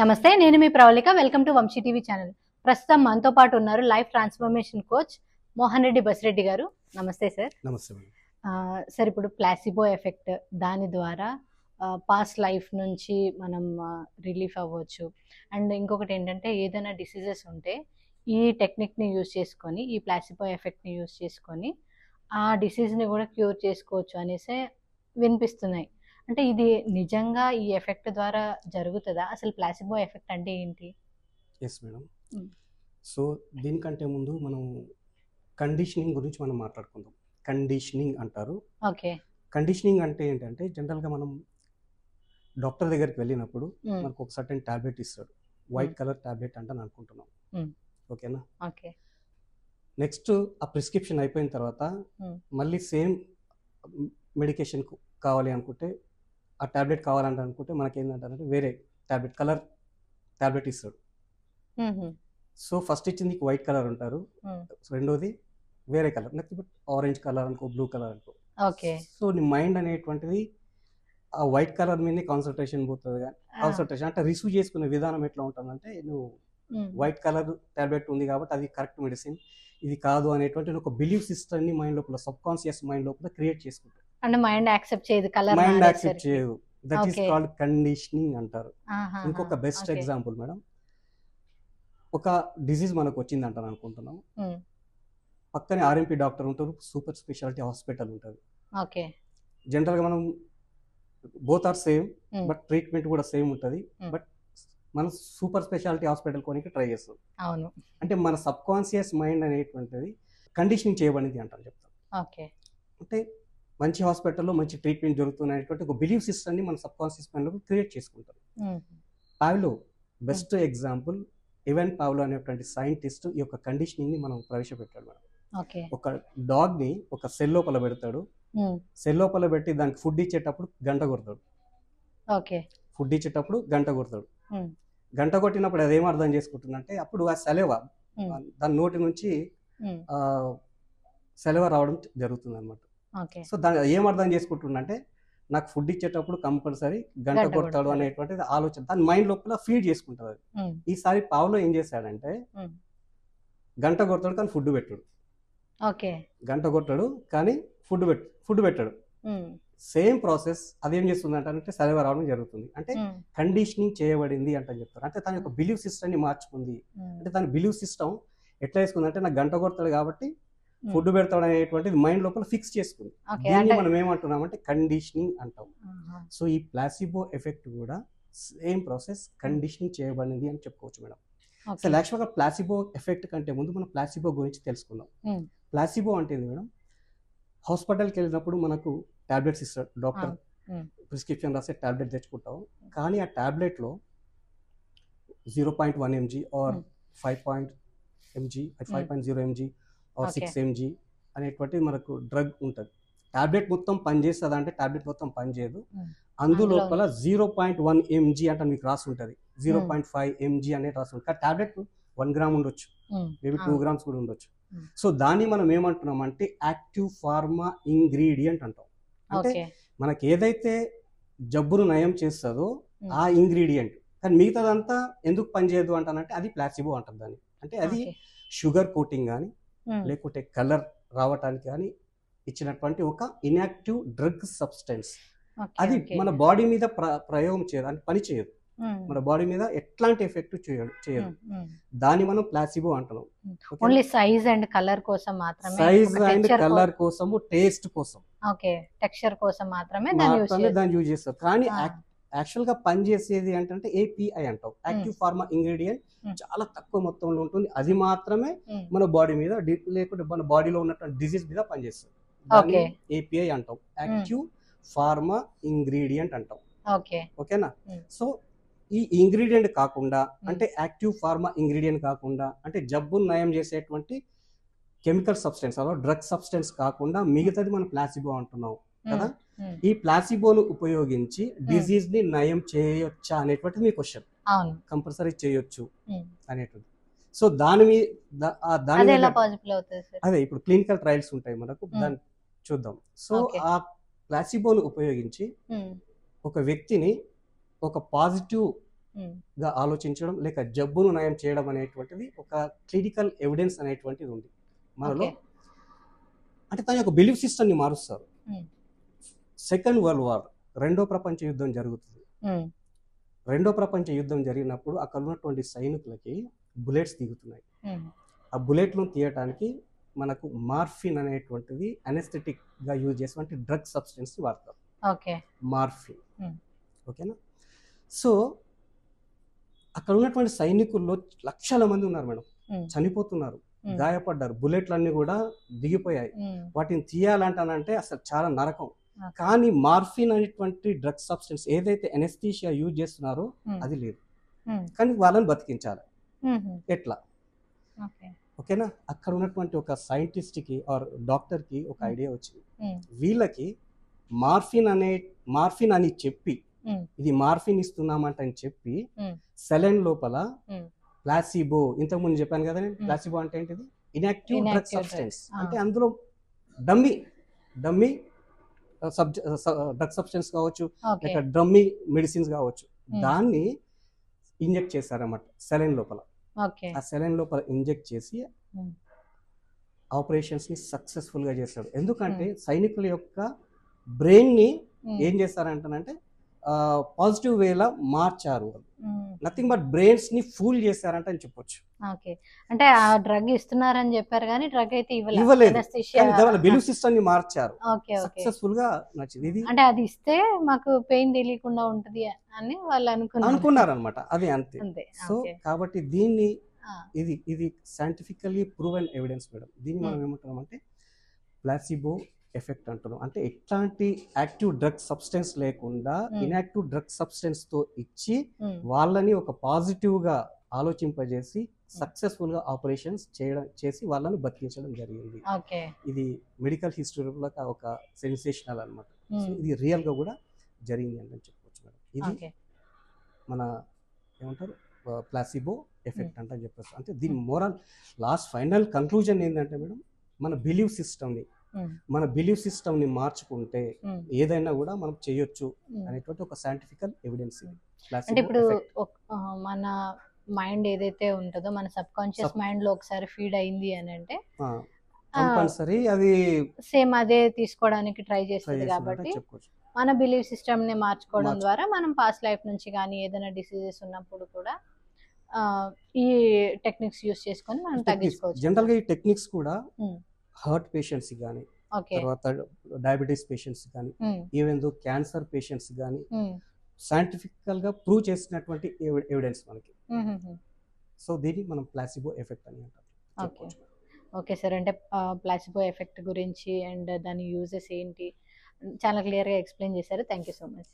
నమస్తే నేను మీ Pravallika. Welcome to Vamshi TV channel. ప్రస్తుతం మనతో పాటు ఉన్నారు life transformation coach Mohan Reddy Basireddy గారు. నమస్తే సార్. నమస్తే సార్ ఇప్పుడు ప్లాసిబో ఎఫెక్ట్ దాని ద్వారా పాస్ట్ లైఫ్ నుంచి మనం రిలీఫ్ అవ్వచ్చు. అండ్ ఇంకొకటి ఏంటంటే ఏదైనా డిసీజెస్ ఉంటే ఈ టెక్నిక్ని యూజ్ చేసుకొని ఈ ప్లాసిబో ఎఫెక్ట్ని యూజ్ చేసుకొని ఆ డిసీజ్ని కూడా క్యూర్ చేసుకోవచ్చు అనేసి వినిపిస్తున్నాయి. అంటే ఇది నిజంగా ఈ ఎఫెక్ట్ ద్వారా జరుగుతుందా? అసలు ప్లాసిబో ఎఫెక్ట్ అంటే ఏంటి? Yes madam. సో దీనికంటే ముందు మనం కండిషనింగ్ గురించి మనం మాట్లాడుకుందాం. కండిషనింగ్ అంటారు. ఓకే. కండిషనింగ్ అంటే ఏంటంటే జనరల్గా మనం డాక్టర్ దగ్గరికి వెళ్ళినప్పుడు మనకు ఒక సర్టెన్ టాబ్లెట్ ఇస్తాడు. వైట్ కలర్ టాబ్లెట్ అంటే అని అనుకుంటున్నాం. ఓకేనా? ఓకే. నెక్స్ట్ ఆ ప్రిస్క్రిప్షన్ అయిపోయిన తర్వాత. మళ్ళీ సేమ్ మెడికేషన్ కావాలి అనుకుంటే ఆ టాబ్లెట్ కావాలంటే అనుకుంటే మనకి ఏంటంటే వేరే టాబ్లెట్ కలర్ టాబ్లెట్ ఇస్తాడు. సో ఫస్ట్ ఇచ్చింది వైట్ కలర్ ఉంటారు. రెండోది వేరే కలర్ లేకపోతే ఆరెంజ్ కలర్ అనుకో బ్లూ కలర్ అనుకో. ఓకే. సో నీ మైండ్ అనేటువంటిది ఆ వైట్ కలర్ మీదనే కాన్సన్ట్రేషన్ పోతుంది కానీ కాన్సన్ట్రేషన్ అంటే రిసీవ్ చేసుకునే విధానం ఎట్లా ఉంటుందంటే నువ్వు వైట్ కలర్ టాబ్లెట్ ఉంది కాబట్టి అది కరెక్ట్ మెడిసిన్ ఇది కాదు అనేటువంటి ఒక బిలీఫ్ సిస్టమ్ని మైండ్ లోపల సబ్ కాన్షియస్ మైండ్ లోపల క్రియేట్ చేసుకుంటారు అంటే మైండ్ యాక్సెప్ట్ చేయదు కలర్ మైండ్ యాక్సెప్ట్ చేయదు. That is. కాల్డ్ కండిషనింగ్ అంటారు. ఇంకొక బెస్ట్. Example madam. ఒక డిసీజ్ మనకు వచ్చింది అంటాను అనుకుంటున్నాం. పక్కనే ఆర్ఎంపీ డాక్టర్ ఉంటారు సూపర్ స్పెషాలిటీ హాస్పిటల్ ఉంటుంది. ఓకే. జనరల్గా మనం both are same. But treatment కూడా సేమ్ ఉంటుంది. బట్ మనం సూపర్ స్పెషాలిటీ హాస్పిటల్ కొనికి ట్రై చేస్తాం. అవును. అంటే మన సబ్ కాన్షియస్ మైండ్ అనేటువంటిది కండిషనింగ్ చేయబడింది అంటాను చెప్తాం. ఓకే. అంటే మంచి హాస్పిటల్లో మంచి ట్రీట్మెంట్ జరుగుతుంది అనేటువంటి ఒక బిలీఫ్ సిస్టమ్ని మన సబ్ కాన్షియస్ మైండ్లో క్రియేట్ చేసుకుంటాం. Pavlov best example even Pavlov అనేటువంటి సైంటిస్ట్ ఈ యొక్క కండిషనింగ్ని మనం ప్రవేశపెట్టాడు ఓకే. ఒక డాగ్ని ఒక సెల్ లోపల పెడతాడు. సెల్ లోపల పెట్టి దానికి ఫుడ్ ఇచ్చేటప్పుడు గంట కొడతాడు. ఓకే. ఫుడ్ ఇచ్చేటప్పుడు గంట కొడతాడు. గంట కొట్టినప్పుడు అది అర్థం చేసుకుంటుందంటే అప్పుడు ఆ సెలవ. దాని నోటి నుంచి సెలవ రావడం జరుగుతుంది అనమాట సో దాని ఏం అర్థం చేసుకుంటుందంటే నాకు ఫుడ్ ఇచ్చేటప్పుడు కంపల్సరీ గంట కొడతాడు. అనేటువంటిది ఆలోచన. దాని మైండ్ లోపల ఫీడ్ చేసుకుంటుంది. అది ఈసారి పావులో ఏం చేశాడంటే. గంట కొడతాడు కానీ ఫుడ్ పెట్టాడు. ఓకే. గంట కొట్టాడు కానీ ఫుడ్ పెట్టు ఫుడ్ పెట్టాడు. సేమ్ ప్రాసెస్ అదేం చేస్తుంది అంటే సెలవు రావడం జరుగుతుంది. అంటే కండిషనింగ్ చేయబడింది అంటే చెప్తారు. అంటే తన యొక్క బిలీవ్ సిస్టమ్ని మార్చుకుంది. అంటే తన బిలీవ్ సిస్టమ్ ఎట్లా వేసుకుంది అంటే నాకు గంట కొడతాడు కాబట్టి ఫుడ్ పెడతాడు అనేటువంటిది మైండ్ లోపల ఫిక్స్ చేసుకుంది దీన్ని మనం ఏమంటున్నామంటే కండిషనింగ్ అంటాం. సో ఈ ప్లాసిబో ఎఫెక్ట్ కూడా సేమ్ ప్రాసెస్ కండిషనింగ్ చేయబడింది అని చెప్పుకోవచ్చు మేడం. అసలు యాక్చువల్గా ప్లాసిబో ఎఫెక్ట్ కంటే ముందు మనం ప్లాసిబో గురించి తెలుసుకుందాం Hmm. ప్లాసిబో అంటే మేడం హాస్పిటల్కి వెళ్ళినప్పుడు మనకు టాబ్లెట్స్ ఇస్తాడు డాక్టర్ Hmm. ప్రిస్క్రిప్షన్ రాసే టాబ్లెట్ తెచ్చుకుంటాం కానీ ఆ టాబ్లెట్లో zero point one mg or Hmm. Five point mg five point zero mg or. Six mg అనేటువంటి మనకు డ్రగ్ ఉంటుంది టాబ్లెట్ మొత్తం పనిచేస్తుంది అంటే టాబ్లెట్ మొత్తం పనిచేయదు Hmm. అందులో అందులో లోపల జీరో పాయింట్ వన్ ఎంజీ అంటే మీకు రాసి ఉంటుంది జీరో. పాయింట్ ఫైవ్ ఎంజీ అనేది రాసి ఉంటుంది కానీ టాబ్లెట్ వన్ గ్రామ్ ఉండొచ్చు మేబీ టూ. గ్రామ్స్ కూడా ఉండొచ్చు. సో దాన్ని మనం ఏమంటున్నాం అంటే యాక్టివ్ ఫార్మా ఇంగ్రీడియంట్ అంటాం అంటే మనకి ఏదైతే జబ్బును నయం చేస్తుందో. ఆ ఇంగ్రీడియంట్ కానీ మిగతాదంతా ఎందుకు పనిచేయదు అంటానంటే అది ప్లాసిబో అంటాం దాన్ని అంటే అది. షుగర్ కోటింగ్ కానీ లేకుంటే కలర్ రావటానికి కానీ ఇచ్చినటువంటి ఒక ఇన్యాక్టివ్ డ్రగ్ సబ్స్టెన్స్. అది. మన బాడీ మీద ప్ర ప్రయోగం చేయదు అంటే పని చేయదు. మన బాడీ మీద ఎట్లాంటి ఎఫెక్ట్ చేయదు. దాన్ని మనం ప్లాసిబో అంటున్నాం. ఓన్లీ సైజ్ అండ్ కలర్ కోసం మాత్రమే సైజ్ అండ్ కలర్ కోసము టేస్ట్ కోసం. ఓకే టెక్స్చర్ కోసం మాత్రమే దాన్ని యూజ్ చేస్తారు. కానీ ఆ. యాక్చువల్గా పనిచేసేది ఏంటంటే ఏపీఐ అంటాం. Active pharma ingredient. చాలా తక్కువ మొత్తంలో ఉంటుంది. అది మాత్రమే మన బాడీ మీద లేకుంటే మన బాడీలో ఉన్నటువంటి డిసీజ్ మీద పనిచేస్తుంది. ఏపీఐ అంటాం. యాక్టివ్ ఫార్మా ఇంగ్రీడియంట్ అంటాం. ఓకే. ఓకేనా. సో ఈ ఇంగ్రీడియంట్ కాకుండా అంటే యాక్టివ్ ఫార్మా ఇంగ్రీడియంట్ కాకుండా అంటే జబ్బును నయం చేసేటువంటి కెమికల్ సబ్స్టెన్స్ అలా డ్రగ్ సబ్స్టెన్స్ కాకుండా మిగతాది మనం ప్లాసిబో అంటున్నాం. కదా? ఈ ప్లాసిబోను ఉపయోగించి డిసీజ్ని నయం చేయొచ్చా అనేటువంటిది మీ క్వశ్చన్ కంపల్సరీ చేయొచ్చు ఉమ్. అనేటువంటి సో దాని మీద దాని అది ఇప్పుడు క్లినికల్ ట్రయల్స్ ఉంటాయి మనకు Hmm. దాన్ని చూద్దాం. సో. ఆ ప్లాసిబోను ఉపయోగించి ఒక వ్యక్తిని ఒక పాజిటివ్గా ఆలోచించడం లేక జబ్బును నయం చేయడం అనేటువంటిది ఒక క్లినికల్ ఎవిడెన్స్ అనేటువంటిది ఉంది. మనలో అంటే తన యొక్క బిలీఫ్ సిస్టమ్ని మారుస్తారు. Hmm. సెకండ్ వరల్డ్ వార్ రెండో ప్రపంచ యుద్ధం జరుగుతుంది. రెండో ప్రపంచ యుద్ధం జరిగినప్పుడు అక్కడ ఉన్నటువంటి సైనికులకి బుల్లెట్స్ దిగుతున్నాయి. ఆ బుల్లెట్లను తీయటానికి మనకు మార్ఫిన్ అనేటువంటిది anesthetic గా యూజ్ చేసేటువంటి డ్రగ్ సబ్స్టెన్స్ వాడతాం ఓకే. మార్ఫిన్. ఓకేనా? సో అక్కడ ఉన్నటువంటి సైనికుల్లో లక్షల మంది ఉన్నారు మేడం. చనిపోతున్నారు గాయపడ్డారు బుల్లెట్లన్నీ కూడా దిగిపోయాయి. వాటిని తీయాలంటానంటే అసలు చాలా నరకం. కానీ మార్ఫిన్ అనేటువంటి డ్రగ్ సబ్స్టెన్స్ ఏదైతే ఎనెస్థీషియా యూజ్ చేస్తున్నారో అది లేదు కానీ వాళ్ళని బతికించాలి ఎట్లా ఓకే ఓకేనా అక్కడ ఉన్నటువంటి ఒక సైంటిస్ట్కి ఆర్ డాక్టర్కి ఒక Hmm. ఐడియా వచ్చింది వీళ్ళకి మార్ఫిన్ అనే మార్ఫిన్ అని చెప్పి. ఇది మార్ఫిన్ ఇస్తున్నామంట అని చెప్పి. సెలెన్ లోపల. ప్లాసిబో ఇంతకుముందు చెప్పాను కదా. ప్లాసిబో అంటే ఏంటిది ఇన్యాక్టివ్ డ్రగ్ సబ్స్టెన్స్. అంటే. అందులో డమ్మీ డమ్మీ డ్రగ్ సబ్స్టెన్స్ కావచ్చు లేక డమ్మీ మెడిసిన్స్ కావచ్చు. దాన్ని ఇంజెక్ట్ చేశారన్నమాట సెలైన్ లోపల. ఆ సెలైన్ లోపల ఇంజెక్ట్ చేసి. ఆపరేషన్స్ని సక్సెస్ఫుల్గా చేస్తాడు ఎందుకంటే సైనికుల యొక్క బ్రెయిన్ని ఏం చేస్తారంటానంటే పాజిటివ్ వేలా మార్చారు నథింగ్ బట్ బ్రెయిన్స్ని ఫూల్ చేశారంట అని చెప్పొచ్చు. ఓకే. అంటే ఆ డ్రగ్ ఇస్తున్నారని చెప్పారు కానీ డ్రగ్ అయితే ఇవ్వలేదు. బిలీఫ్ సిస్టమ్ని మార్చారు. Okay okay. సక్సెస్ఫుల్గా నచ్చింది. ఇది అంటే అది ఇస్తే మాకు పెయిన్ తెలియకుండా ఉంటది అని వాళ్ళు అనుకున్నారు. అనుకున్నారు అనమాట అది అంతే. అంతే సో కాబట్టి దీన్ని ఇది ఇది సైంటిఫికల్లీ ప్రూవెన్ ఎవిడెన్స్ మేడం. దీన్ని మనం. ఏమంటున్నాం అంటే ప్లాసిబో ఎఫెక్ట్ అంటున్నాం. అంటే ఎట్లాంటి యాక్టివ్ డ్రగ్ సబ్స్టెన్స్ లేకుండా. ఇన్యాక్టివ్ డ్రగ్ సబ్స్టెన్స్తో ఇచ్చి వాళ్ళని ఒక పాజిటివ్గా ఆలోచింపజేసి సక్సెస్ఫుల్గా ఆపరేషన్స్ చేయడం చేసి వాళ్ళని బతికించడం జరిగింది. ఇది మెడికల్ హిస్టరీలో ఒక సెన్సేషనల్ అనమాట ఇది రియల్గా కూడా జరిగింది అని చెప్పొచ్చు మేడం. ఇది మన ఏమంటారు? ప్లాసిబో ఎఫెక్ట్ అంటే చెప్పచ్చు. అంటే దీని మోరల్ లాస్ట్ ఫైనల్ కన్క్లూజన్ ఏంటంటే మేడం మన బిలీవ్ సిస్టమ్ని మన బిలీవ్ సిస్టమ్ని మార్చుకుంటే ఉమ్, ఏదైనా కూడా మనం చేయొచ్చు. అనేటువంటి ఒక సైంటిఫికల్ ఎవిడెన్స్ ఇది. అంటే ఇప్పుడు మన మైండ్ ఏదైతే ఉంటుందో మన సబ్ కాన్షియస్ మైండ్లో ఒకసారి ఫీడ్ అయింది అని అంటే కంపల్సరీ అది సేమ్ అదే తీసుకోవడానికి ట్రై చేస్తుంది కాబట్టి మన బిలీఫ్ సిస్టమ్ని మార్చుకోవడం మార్చు- ద్వారా మనం పాస్ట్ లైఫ్ నుంచి కానీ ఏదైనా డిసీజెస్ ఉన్నప్పుడు కూడా ఈ టెక్నిక్స్ యూస్ చేసుకొని మనం తగ్గించుకోవచ్చు. జనరల్గా ఈ టెక్నిక్స్ కూడా. హార్ట్ పేషెంట్స్ కానీ తర్వాత డయాబెటీస్ పేషెంట్స్ కానీ ఈవెన్ దో క్యాన్సర్ పేషెంట్స్ కానీ సైంటిఫికల్గా ప్రూవ్ చేసినటువంటి ఎవిడెన్స్ మనకి. సో దీన్ని మనం ప్లాసిబో ఎఫెక్ట్ అని అంటాం. ఓకే. Okay sir. అంటే ప్లాసిబో ఎఫెక్ట్ గురించి అండ్ దాని యూజెస్ ఏంటి? చాలా క్లియర్గా ఎక్స్ప్లెయిన్ చేశారు. Thank you so much